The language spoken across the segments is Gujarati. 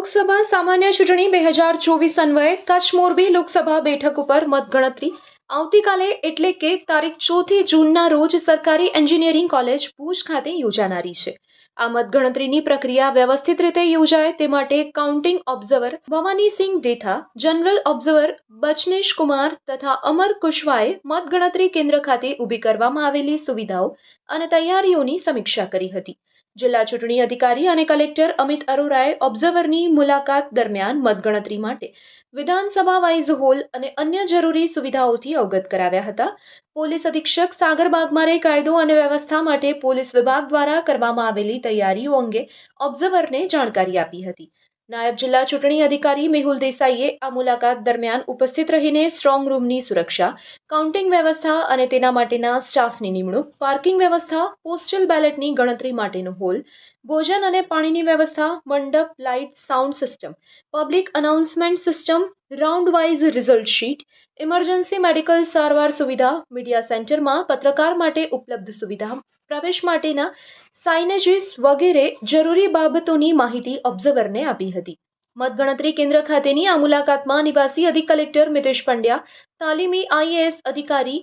લોકસભા સામાન્ય ચૂંટણી બે હજાર ચોવીસ અન્વયે કચ્છ મોરબી લોકસભા બેઠક ઉપર મતગણતરી. આવતીકાલે એટલે કે તારીખ ચોથી જૂનના રોજ સરકારી એન્જિનિયરિંગ કોલેજ ભુજ ખાતે યોજાનારી છે. આ મતગણતરીની પ્રક્રિયા વ્યવસ્થિત રીતે યોજાય તે માટે counting observer Bhavanisinh Detha, general observer Bachnesh Kumar તથા અમર કુશવાએ મતગણતરી કેન્દ્ર ખાતે ઊભી કરવામાં આવેલી સુવિધાઓ અને તૈયારીઓની સમીક્ષા કરી હતી. જિલ્લા ચૂંટણી અધિકારી અને કલેક્ટર અમિત અરોરાએ ઓબ્ઝર્વરની મુલાકાત દરમિયાન મતગણતરી માટે વિધાનસભા વાઇઝ હોલ અને અન્ય જરૂરી સુવિધાઓથી અવગત કરાવ્યા હતા. પોલીસ અધિક્ષક સાગર બાગમારે કાયદો અને વ્યવસ્થા માટે પોલીસ વિભાગ દ્વારા કરવામાં આવેલી તૈયારીઓ અંગે ઓબ્ઝર્વરને જાણકારી આપી હતી. નાયબ જિલ્લા ચૂંટણી અધિકારી મેહુલ દેસાઈએ આ મુલાકાત દરમિયાન ઉપસ્થિત રહીને સ્ટ્રોંગ રૂમની સુરક્ષા કાઉન્ટિંગ વ્યવસ્થા અને તેના માટેના સ્ટાફની નિમણૂક પાર્કિંગ વ્યવસ્થા પોસ્ટલ બેલેટની ગણતરી માટેનો હોલ ભોજન અને પાણીની વ્યવસ્થા, મંડપ, light, sound system, public announcement system round wise result sheet, emergency medical સારવાર સુવિધા, મીડિયા સેન્ટરમાં પત્રકાર માટે ઉપલબ્ધ સુવિધા, પ્રવેશ માટેના સાઇનેજીસ વગેરે જરૂરી બાબતોની માહિતી ઓબ્ઝર્વરને આપી હતી. મતગણતરી કેન્દ્ર ખાતેની આ મુલાકાતમાં નિવાસી અધિક કલેક્ટર મિતેશ પંડ્યા, તાલીમી આઈએએસ અધિકારી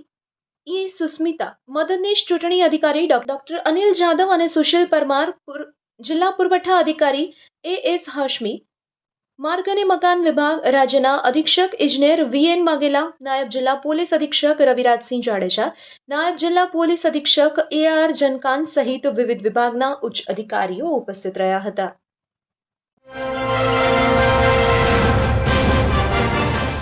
ઈ સુસ્મિતા, મદદનીશ ચૂંટણી અધિકારી ડોક્ટર અનિલ જાદવ અને સુશીલ પરમાર, પુર- જિલ્લા પુરવઠા અધિકારી એ એસ હાશમી, માર્ગ અને મકાન વિભાગ રાજ્યના અધિક્ષક ઇજનેર વીએન માગેલા, નાયબ જિલ્લા પોલીસ અધિક્ષક રવિરાજસિંહ જાડેજા, નાયબ જિલ્લા પોલીસ અધિક્ષક એ આર જનકાન સહિત વિવિધ વિભાગના ઉચ્ચ અધિકારીઓ ઉપસ્થિત રહ્યા હતા.